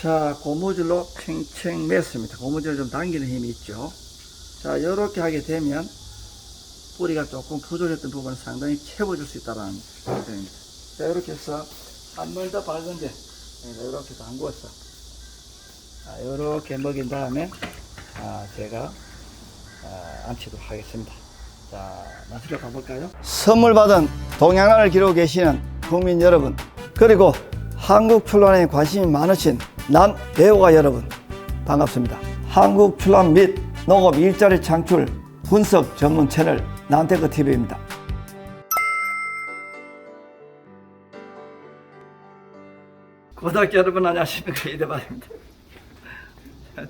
자, 고무줄로 팽팽 맸습니다. 고무줄 좀 당기는 힘이 있죠. 자, 이렇게 하게 되면 뿌리가 조금 부족했던 부분을 상당히 채워줄 수 있다는 생각입니다. 자, 이렇게 해서 한번더 밝은데 이렇게 담궈서 자, 이렇게 먹인 다음에 아, 제가 아, 앉히도록 하겠습니다. 자, 마시러 가볼까요? 선물 받은 동양화를 기르고 계시는 국민 여러분, 그리고 한국 출란에 관심이 많으신 난 배우가 여러분, 반갑습니다. 한국 출란 및 농업 일자리 창출 분석 전문 채널 난테크 TV입니다. 구독자 여러분 안녕하십니까 이대발입니다.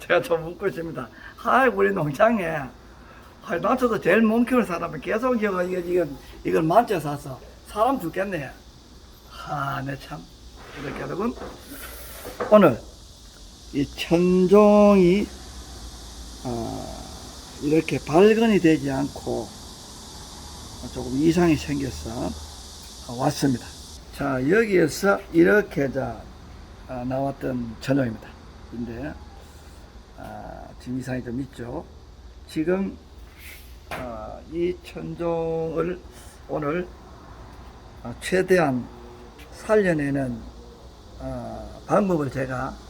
제가 좀 웃고 있습니다. 하이 우리 농장에 하이 나저도 제일 못 키우는 사람은 계속 이거 이거 이걸 만져 사서 사람 죽겠네. 하네참 이렇게 여러분 오늘 이 천종이 어, 이렇게 발근이 되지 않고 조금 이상이 생겨서 왔습니다. 자 여기에서 이렇게 자 아, 나왔던 전용입니다. 근데 아, 지금 이상이 좀 있죠. 지금 아, 이 천종을 오늘 아, 최대한 살려내는 어, 방법을 제가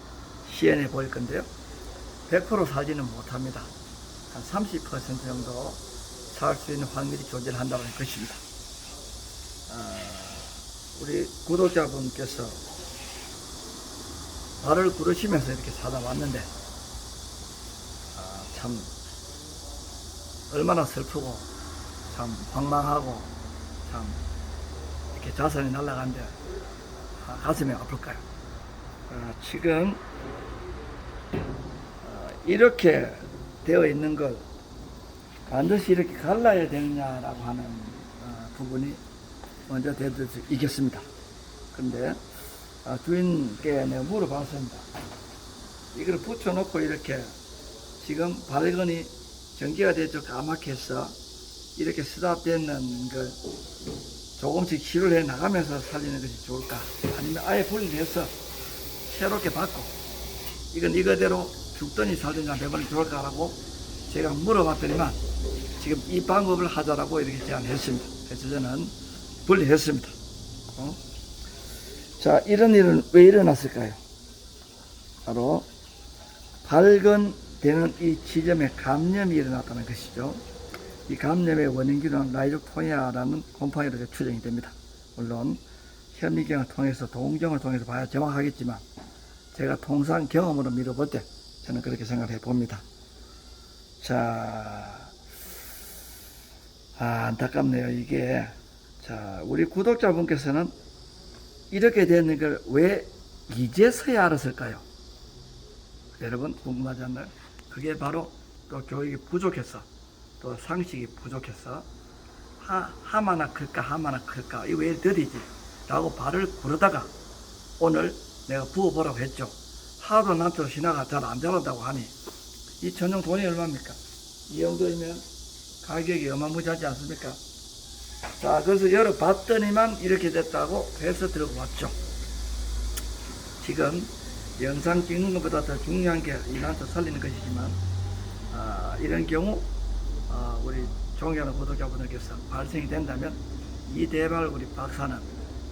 시연해 볼 건데요. 100% 살지는 못합니다. 한 30% 정도 살 수 있는 확률이 존재한다는 것입니다. 아, 우리 구독자분께서 발을 구르시면서 이렇게 사다 왔는데 아, 참 얼마나 슬프고 참 황망하고 참 이렇게 자선이 날아간데 아, 가슴이 아플까요? 아, 지금 아, 이렇게 되어 있는 걸 반드시 이렇게 갈라야 되느냐라고 하는 아, 부분이 먼저 수 있겠습니다. 근데 아, 주인께 내가 물어봤습니다. 이걸 붙여놓고 이렇게 지금 발건이 전기가 되죠 까맣게 해서 이렇게 스탑되는 걸 조금씩 치료를 해 나가면서 살리는 것이 좋을까? 아니면 아예 분리해서 새롭게 받고 이건 이거대로 죽더니 살든가 매번 좋을까라고 제가 물어봤더니만 지금 이 방법을 하자라고 이렇게 제안했습니다. 그래서 저는 분리했습니다. 어? 자, 이런 일은 왜 일어났을까요? 바로 발근되는 이 지점에 감염이 일어났다는 것이죠. 이 감염의 원인균은 라이족토니아라는 곰팡이로 추정이 됩니다. 물론 현미경을 통해서 동정을 통해서 봐야 정확하겠지만 제가 통상 경험으로 미뤄볼 때 저는 그렇게 생각을 해봅니다. 자, 아, 안타깝네요. 이게 자 우리 구독자분께서는 이렇게 되는 걸 왜 이제서야 알았을까요? 여러분 궁금하지 않나요? 그게 바로 또 교육이 부족해서 또 상식이 부족해서 하, 하마나 클까 하마나 클까 이거 왜 더디지? 라고 발을 구르다가 오늘 내가 부어보라고 했죠. 하도 남쪽 신화가 잘 안 자란다고 하니 이 전용 돈이 얼마입니까? 이 정도이면 가격이 어마무지하지 않습니까? 자, 그래서 열어봤더니만 이렇게 됐다고 해서 들고 왔죠. 지금 영상 찍는 것보다 더 중요한 게 이란도 살리는 것이지만, 아, 이런 경우, 아, 우리 존경하는 구독자분들께서 발생이 된다면, 이 대발 우리 박사는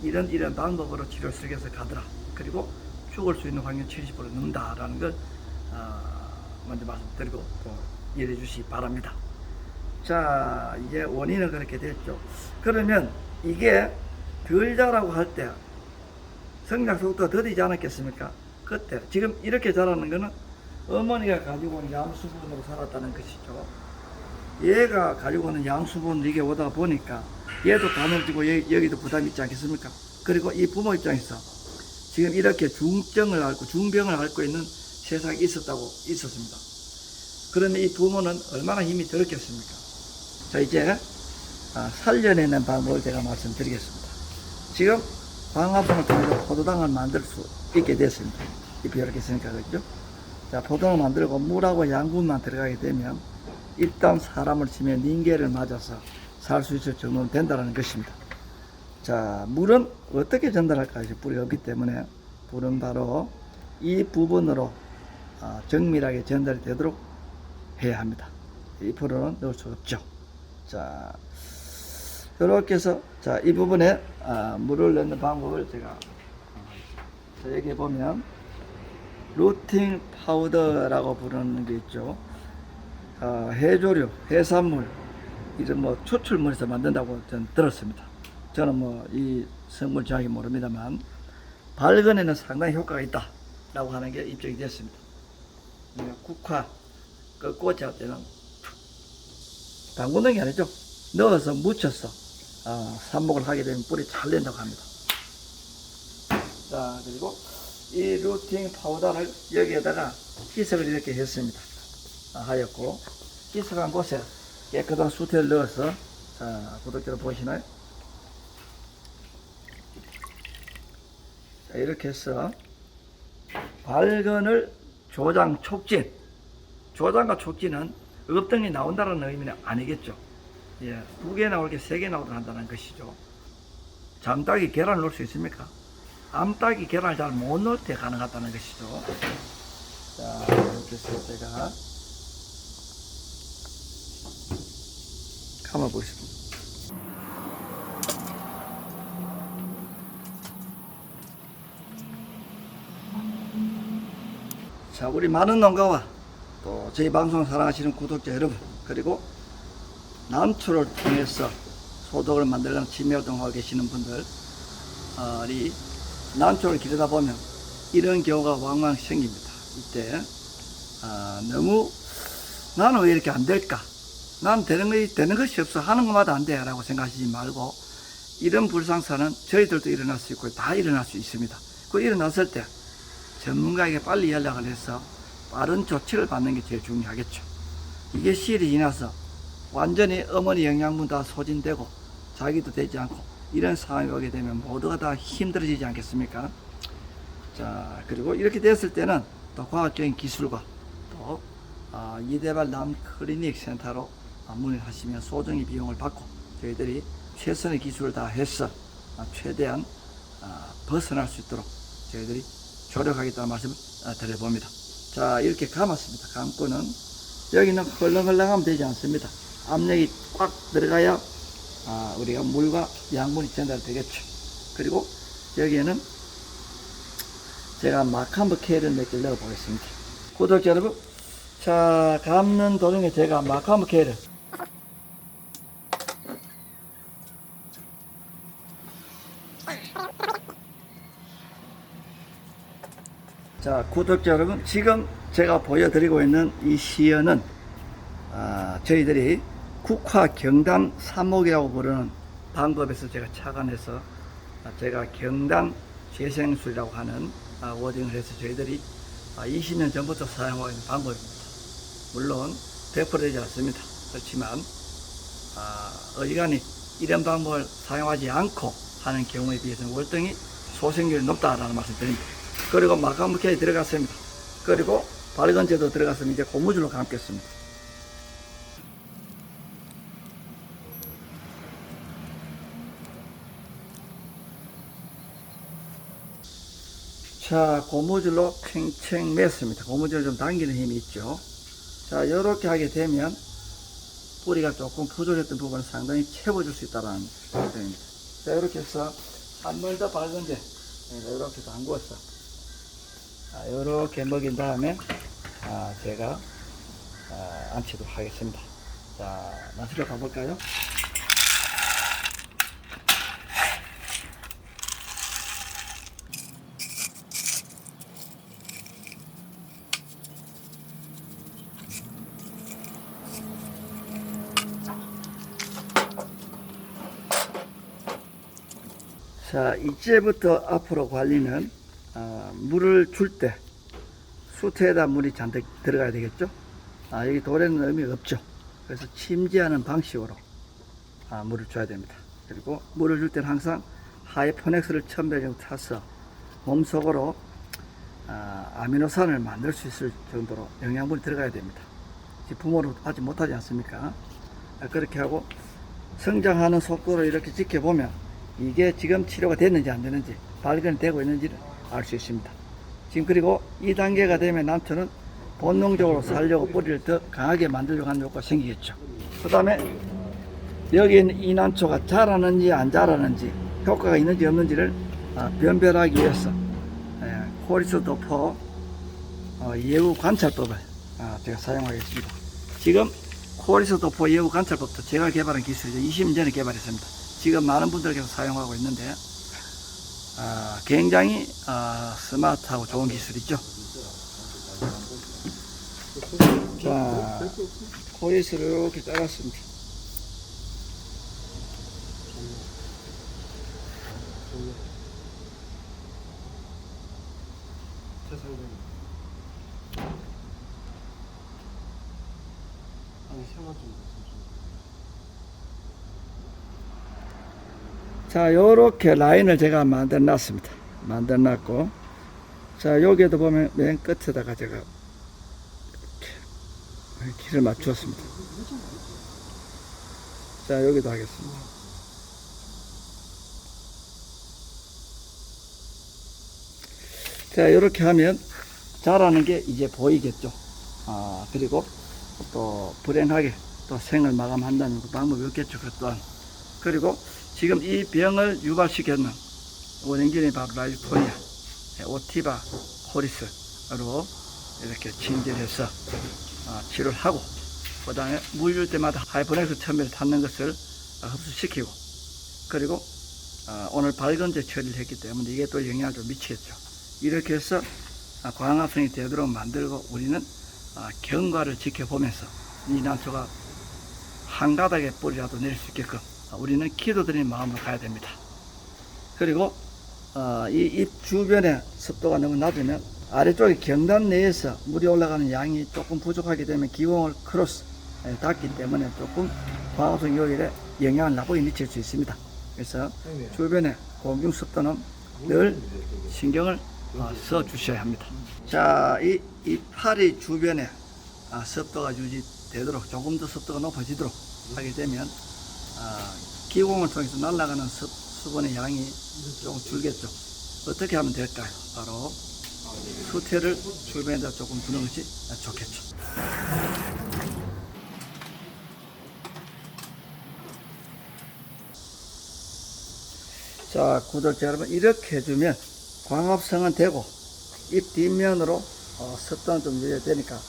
이런 이런 방법으로 치료 속에서 가더라. 그리고 죽을 수 있는 확률 70% 넘다라는 걸, 아, 먼저 말씀드리고 또 이해해 주시기 바랍니다. 자, 이제 원인은 그렇게 됐죠. 그러면 이게 덜 자라고 할 때 성장 속도가 더디지 않았겠습니까? 그때 지금 이렇게 자라는 거는 어머니가 가지고 온 양수분으로 살았다는 것이죠. 얘가 가지고 오는 양수분 이게 오다 보니까 얘도 얘- 여기도 부담이 있지 않겠습니까? 그리고 이 부모 입장에서 지금 이렇게 중증을 앓고 중병을 앓고 있는 세상이 있었다고 있었습니다. 그러면 이 부모는 얼마나 힘이 들었겠습니까? 자 이제 아, 살려내는 방법을 제가 말씀드리겠습니다. 지금 방화분을 통해서 포도당을 만들 수 있게 됐습니다. 잎이 이렇게 있으니까 그죠? 자 포도당을 만들고 물하고 양분만 들어가게 되면 일단 사람을 치면 닌게를 맞아서 살 수 있을 정도는 된다는 것입니다. 자 물은 어떻게 전달할까? 불이 없기 때문에 불은 바로 이 부분으로 아, 정밀하게 전달이 되도록 해야 합니다. 2%는 넣을 수 없죠. 자, 이렇게 해서 자, 이 부분에 아, 물을 넣는 방법을 제가 어, 자, 여기 보면 루팅 파우더라고 부르는 게 있죠. 어, 해조류, 해산물, 이런 뭐 추출물에서 만든다고 저는 들었습니다. 저는 뭐 이 성분 정확히 모릅니다만 발근에는 상당히 효과가 있다라고 하는 게 입증이 됐습니다. 그러니까 국화 그 꽂을 때는 담그는 게 아니죠. 넣어서 묻혀서 어, 삽목을 하게 되면 뿌리 잘 된다고 합니다. 자 그리고 이 루팅 파우더를 여기에다가 희석을 이렇게 했습니다. 아, 하였고 희석한 곳에 깨끗한 수태를 넣어서 자 구독자들 보시나요? 자 이렇게 해서 발근을 조장 촉진 조장과 촉진은 업등이 나온다는 의미는 아니겠죠. 예, 두 개 나올 게 세 개 나오도록 한다는 것이죠. 잠따기 계란을 넣을 수 있습니까? 암따기 계란을 잘 못 넣을 때 가능하다는 것이죠. 자, 이렇게 해서 제가 감아보겠습니다. 자, 우리 많은 농가와 또 저희 방송 사랑하시는 구독자 여러분, 그리고 남초를 통해서 소득을 만들려는 취미활동하고 계시는 분들, 어, 이 남초를 기르다 보면 이런 경우가 왕왕 생깁니다. 이때 아, 너무 나는 왜 이렇게 안 될까? 난 되는 것이 되는 것이 없어 하는 것마다 안 돼라고 생각하시지 말고 이런 불상사는 저희들도 일어날 수 있고 다 일어날 수 있습니다. 그 일어났을 때 전문가에게 빨리 연락을 해서 빠른 조치를 받는 게 제일 중요하겠죠. 이게 시일이 지나서 완전히 어머니 영양분 다 소진되고 자기도 되지 않고 이런 상황이 오게 되면 모두가 다 힘들어지지 않겠습니까? 자, 그리고 이렇게 됐을 때는 또 과학적인 기술과 또 아, 이대발 남 클리닉 센터로 아, 문의하시면 소정의 비용을 받고 저희들이 최선의 기술을 다 해서 아, 최대한 아, 벗어날 수 있도록 저희들이 조력하겠다는 말씀을 아, 드려봅니다. 자, 이렇게 감았습니다. 감고는 여기는 헐렁헐렁하면 되지 않습니다. 압력이 꽉 들어가야 아, 우리가 물과 양분이 전달되겠죠. 그리고 여기에는 제가 마캄버 케를 몇개 넣어 보겠습니다. 구독자 여러분, 자, 감는 도중에 제가 마캄버 케를 자, 구독자 여러분, 지금 제가 보여드리고 있는 이 시연은 아, 저희들이 국화 경단 사목이라고 부르는 방법에서 제가 착안해서 아, 제가 경단 재생술이라고 하는 아, 워딩을 해서 저희들이 아, 20년 전부터 사용하고 있는 방법입니다. 물론 100% 되지 않습니다. 그렇지만 아, 어지간히 이런 방법을 사용하지 않고 하는 경우에 비해서는 월등히 소생률이 높다라는 말씀 드립니다. 그리고 마카무케에 들어갔습니다. 그리고 발건제도 들어갔으면 이제 고무줄로 감겠습니다. 자, 고무줄로 팽팽 맸습니다. 고무줄을 좀 당기는 힘이 있죠. 자, 이렇게 하게 되면 뿌리가 조금 부족했던 부분을 상당히 채워줄 수 있다는 뜻입니다. 자, 이렇게 해서 한 번더 밝은데 이렇게 담궈서 자, 이렇게 먹인 다음에 아, 제가 아, 안치도록 하겠습니다. 자, 마시러 가볼까요? 자, 이제부터 앞으로 관리는 아, 물을 줄 때 수태에다 물이 잔뜩 들어가야 되겠죠? 아, 여기 돌에는 의미가 없죠. 그래서 침지하는 방식으로 아, 물을 줘야 됩니다. 그리고 물을 줄 때는 항상 하이포넥스를 천배 정도 타서 몸속으로 아, 아미노산을 만들 수 있을 정도로 영양분이 들어가야 됩니다. 부모로 하지 못하지 않습니까? 아, 그렇게 하고 성장하는 속도를 이렇게 지켜보면 이게 지금 치료가 됐는지 안 되는지 발견이 되고 있는지를 알 수 있습니다. 지금 그리고 2단계가 되면 난초는 본능적으로 살려고 뿌리를 더 강하게 만들려고 하는 효과가 생기겠죠. 그 다음에 여기 이 난초가 자라는지 안 자라는지 효과가 있는지 없는지를 아, 변별하기 위해서 예, 코리스 도포 어, 예후 관찰법을 아, 제가 사용하겠습니다. 지금 코리스 도포 예후 관찰법도 제가 개발한 기술이죠. 20년 전에 개발했습니다. 지금 많은 분들께서 사용하고 있는데 아, 굉장히 아, 스마트하고 좋은 기술이죠. 자, 코리스를 이렇게 잘랐습니다. 아니 세만 좀 자, 요렇게 라인을 제가 만들어 놨습니다. 만들어 놨고, 자, 여기에도 보면 맨 끝에다가 제가 길을 맞추었습니다. 자, 여기도 하겠습니다. 자, 이렇게 하면 자라는 게 이제 보이겠죠. 아, 그리고 또 불행하게 또 생을 마감한다는 그 방법이 없겠죠. 그 또한. 그리고 지금 이 병을 유발시켰는 원행균의 바브라이토니아, 오티바 코리스로 이렇게 침질해서 아, 치료를 하고 그 다음에 물릴 때마다 하이퍼넥스 첨배를 닿는 것을 아, 흡수시키고 그리고 아, 오늘 발건제 처리를 했기 때문에 이게 또 영향을 좀 미치겠죠. 이렇게 해서 아, 광합성이 되도록 만들고 우리는 아, 경과를 지켜보면서 이 난초가 한 가닥의 뿌리라도 낼 수 있게끔 아, 우리는 기도드리는 마음으로 가야 됩니다. 그리고 어, 이잎 주변에 습도가 너무 낮으면 아래쪽에 경단 내에서 물이 올라가는 양이 조금 부족하게 되면 기공을 크로스 에, 닿기 때문에 조금 광합성 요일에 영향을 나쁘게 미칠 수 있습니다. 그래서 주변에 공중 습도는 늘 신경을 어, 써 주셔야 합니다. 자, 이, 이 파리 주변에 아, 습도가 유지되도록 조금 더 습도가 높아지도록 하게 되면 아, 기공을 통해서 날아가는 습, 수분의 양이 조금 줄겠죠. 어떻게 하면 될까요? 바로 수태를 주변에다 조금 두는 것이 좋겠죠. 자, 구독자 여러분, 이렇게 해주면 광합성은 되고, 잎 뒷면으로 어, 습도는 좀 유지되니까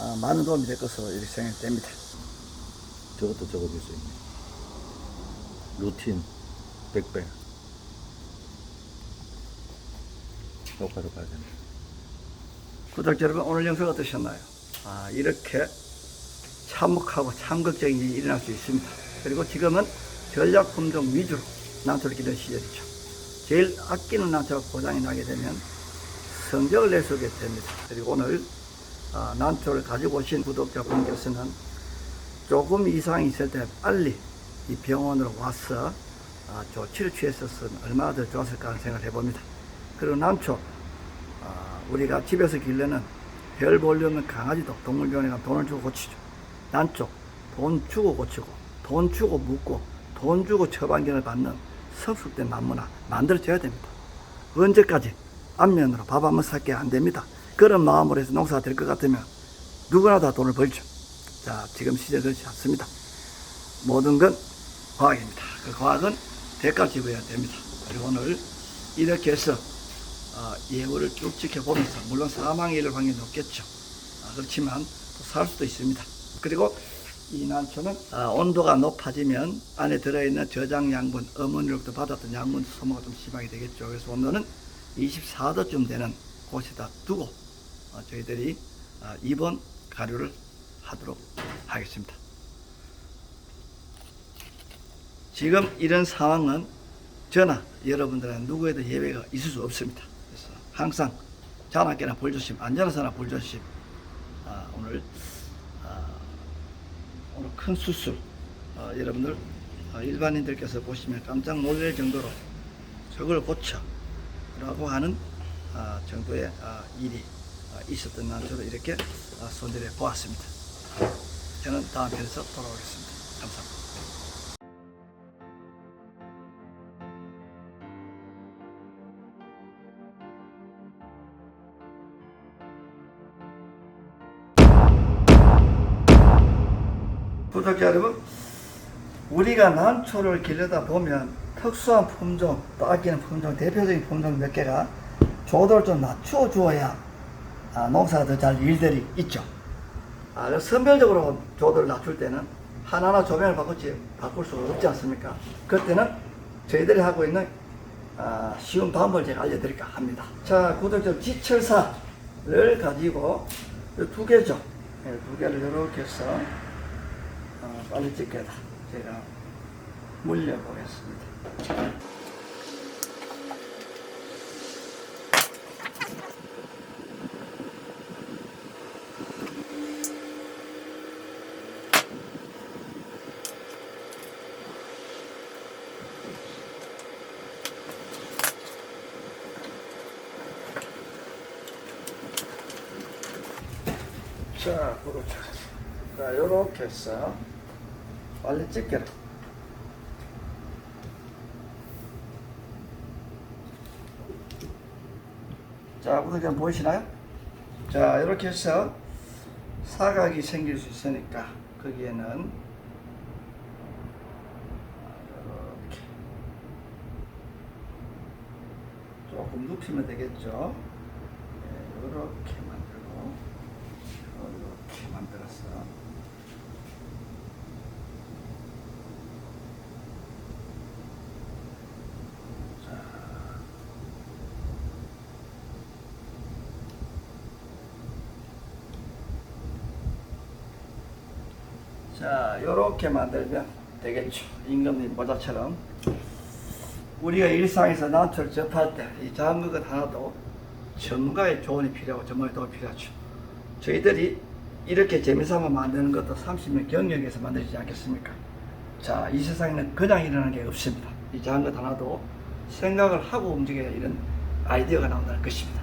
어, 많은 도움이 될 것으로 이렇게 생각이 됩니다. 저것도 적어줄 수 있네. 루틴 100배. 효과를 봐야 된다. 구독자 여러분 오늘 영상 어떠셨나요? 아, 이렇게 참혹하고 참극적인 일이 일어날 수 있습니다. 그리고 지금은 전략 품종 위주로 난초를 기르는 시절이죠. 제일 아끼는 난초가 고장이 나게 되면 성적을 없게 됩니다. 그리고 오늘 아, 난초를 가지고 오신 구독자분께서는 조금 이상이 있을 때 빨리 이 병원으로 와서 아, 조치를 취했었으면 얼마나 더 좋았을까 하는 생각을 해봅니다. 그리고 난초 아, 우리가 집에서 기르는 별 볼륨은 강아지도 동물병원에 가면 돈을 주고 고치죠. 난쪽 돈 주고 고치고 돈 주고 묻고 돈 주고 처방전을 받는 성숙된 나무나 만들어져야 됩니다. 언제까지 안면으로 밥 한 번 살게 안 됩니다. 그런 마음으로 해서 농사가 될 것 같으면 누구나 다 돈을 벌죠. 자, 지금 그렇지 않습니다. 모든 건 과학입니다. 그 과학은 대가를 지불해야 됩니다. 그리고 오늘 이렇게 해서 어, 예우를 쭉 지켜보면서 물론 사망의 일을 확률이 높겠죠. 아, 그렇지만 또 살 수도 있습니다. 그리고 이 난초는 아, 온도가 높아지면 안에 들어있는 저장 양분, 어머니로부터 받았던 양분 소모가 좀 심하게 되겠죠. 그래서 온도는 24도쯤 되는 곳에다 두고 어, 저희들이 아, 입원 가류를 하도록 하겠습니다. 지금 이런 상황은 저나 여러분들은 누구에도 예외가 있을 수 없습니다. 그래서 항상 자나깨나 불조심, 안전하사나 불조심. 아, 오늘 아, 오늘 큰 수술 아, 여러분들 아, 일반인들께서 보시면 깜짝 놀랄 정도로 저걸 고쳐라고 하는 아, 정도의 아, 일이 아, 있었던 난처로 이렇게 아, 손들어 보았습니다. 저는 다음 편에서 돌아오겠습니다. 감사합니다. 구독자 여러분, 우리가 난초를 기르다 보면 특수한 품종, 또 아끼는 품종, 대표적인 품종 몇 개가 조도를 좀 낮춰 주어야 아, 농사가 더잘 일들이 있죠. 아, 선별적으로 조도를 낮출 때는 하나하나 조명을 바꾸지, 바꿀 수가 없지 않습니까? 그때는 저희들이 하고 있는 아, 쉬운 방법을 제가 알려드릴까 합니다. 자, 구독자 지철사를 가지고 이두 개죠. 네, 두 개를 이렇게 해서 어, 빨리 찍게다. 제가 물려보겠습니다. 자, 구독자. 자, 요렇게 해서 빨리 찍게라. 자, 구독자 보이시나요? 자, 이렇게 해서 사각이 생길 수 있으니까 거기에는 이렇게 조금 눕히면 되겠죠. 네, 이렇게 만들고 이렇게 만들었어. 자, 요렇게 만들면 되겠죠. 임금님 모자처럼. 우리가 일상에서 난초를 접할 때 이 작은 것 하나도 전문가의 조언이 필요하고 전문가의 도움이 필요하죠. 저희들이 이렇게 재미삼아 만드는 것도 30년 경력에서 만들지 않겠습니까? 자, 이 세상에는 그냥 일어나는 게 없습니다. 이 작은 것 하나도 생각을 하고 움직여야 이런 아이디어가 나온다는 것입니다.